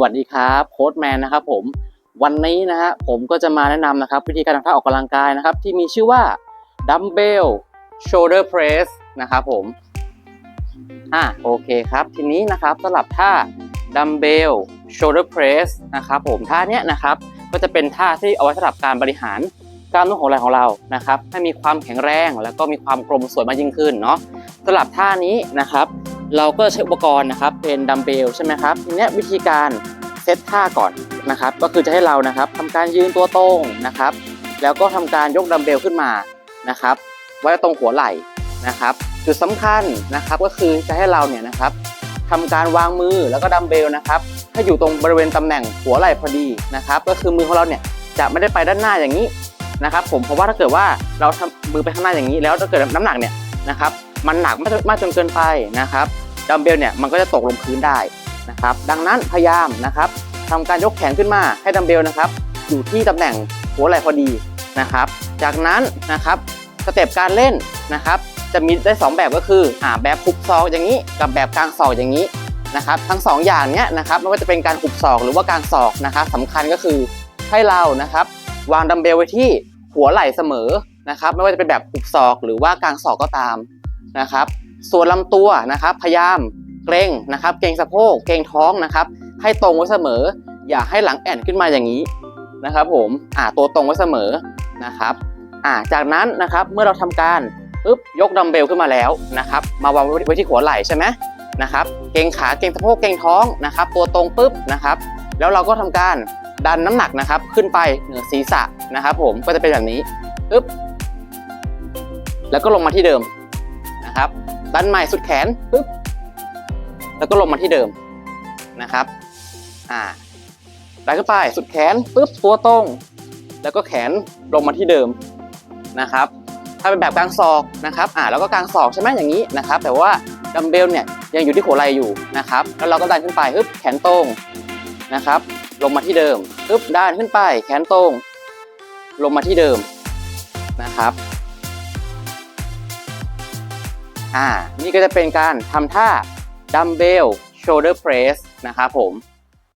วัสดีครับโค้ดแมนนะครับผมวันนี้นะฮะผมก็จะมาแนะนำนะครับวิธีการทำท่าออกกำลังกายนะครับ ที่มีชื่อว่า Dumbbell Shoulder Press นะครับผมอะโอเคครับ ทีนี้นะครับสำหรับท่า Dumbbell Shoulder Press นะครับผมท่าเนี้ยนะครับก็จะเป็นท่าที่เอาไว้สำหรับการบริหารกล้ามเนื้อของไหล่ของเรานะครับให้มีความแข็งแรงแล้วก็มีความกลมสวยมากยิ่งขึ้นเนาะสำหรับท่านี้นะครับ เราก็ใช้อุปกรณ์นะครับเป็นดัมเบลใช่ไหมครับทีนี้วิธีการเซตท่าก่อนนะครับ ก็คือจะให้เรานะครับทำการยืนตัวตรงนะครับ แล้วก็ทำการยกดัมเบลขึ้นมานะครับ ไว้ตรงหัวไหล่นะครับ จุดสำคัญนะครับก็คือจะให้เราเนี่ยนะครับทำการวางมือแล้วก็ดัมเบลนะครับให้อยู่ตรงบริเวณตำแหน่งหัวไหล่พอดีนะครับ ก็คือมือของเราเนี่ยจะไม่ได้ไปด้านหน้าอย่างนี้นะครับ ผมเพราะว่าถ้าเกิดว่าเราทำมือไปข้างหน้าอย่างนี้ แล้วถ้าเกิดน้ำหนักเนี่ยนะครับ มันหนักมากจนเกินไปนะครับ ดัมเบลเนี่ยมันก็จะตกลงพื้นได้นะครับ ดังนั้นพยายามนะครับทำการยกแขนขึ้นมาให้ดัมเบลนะครับ อยู่ที่ตำแหน่งหัวไหล่พอดีนะครับ จากนั้นนะครับสเต็ปการเล่นนะครับ จะมีได้ 2 แบบก็คืออ่าแบบหุบศอกอย่างนี้กับแบบกลางศอกอย่างนี้นะครับ ทั้ง 2 อย่างเนี้ยนะครับไม่ว่าจะเป็นการหุบศอกหรือว่ากลางศอกนะครับสำคัญก็คือให้เรานะครับ วางดัมเบลไว้ที่หัวไหล่เสมอนะครับ ไม่ว่าจะเป็นแบบหุบศอกหรือว่ากลางศอกก็ตามนะครับ ส่วนลำตัวนะครับ พยายามเกรงนะครับ เกรงสะโพกเกรงท้องนะครับ ให้ตรงไว้เสมอ อย่าให้หลังแอนขึ้นมาอย่างนี้นะครับผมอ่าตัวตรงไว้เสมอนะครับอ่าจากนั้นนะครับเมื่อเราทำการปึ๊บยกดัมเบลขึ้นมาแล้วนะครับ มาวางไว้ที่หัวไหล่ใช่ไหมนะครับ เกรงขาเกรงสะโพกเกรงท้องนะครับ ตัวตรงปึ๊บนะครับ แล้วเราก็ทำการดันน้ำหนักนะครับ ขึ้นไปเหนือศีรษะนะครับ ผมก็จะเป็นแบบนี้ปึ๊บแล้วก็ลงมาที่เดิมนะครับ ดันใหม่สุดแขนปึ๊บแล้วก็ลงมาที่เดิมนะครับ อ่าดันขึ้นไปสุดแขนปึ๊บตัวตรง แล้วก็แขนลงมาที่เดิมนะครับ ถ้าเป็นแบบกลางศอกนะครับ อ่าแล้วก็กลางศอกใช่ไหมอย่างนี้นะครับ แต่ว่าดัมเบลเนี่ยยังอยู่ที่หัวไหล่อยู่นะครับ แล้วเราก็ดันขึ้นไปปึ๊บแขนตรงนะครับ ลงมาที่เดิมปึ๊บดันขึ้นไป แขนตรง ลงมาที่เดิมนะครับ อ่า นี่ก็จะเป็นการทำท่าดัมเบลโช shoulder press นะครับผม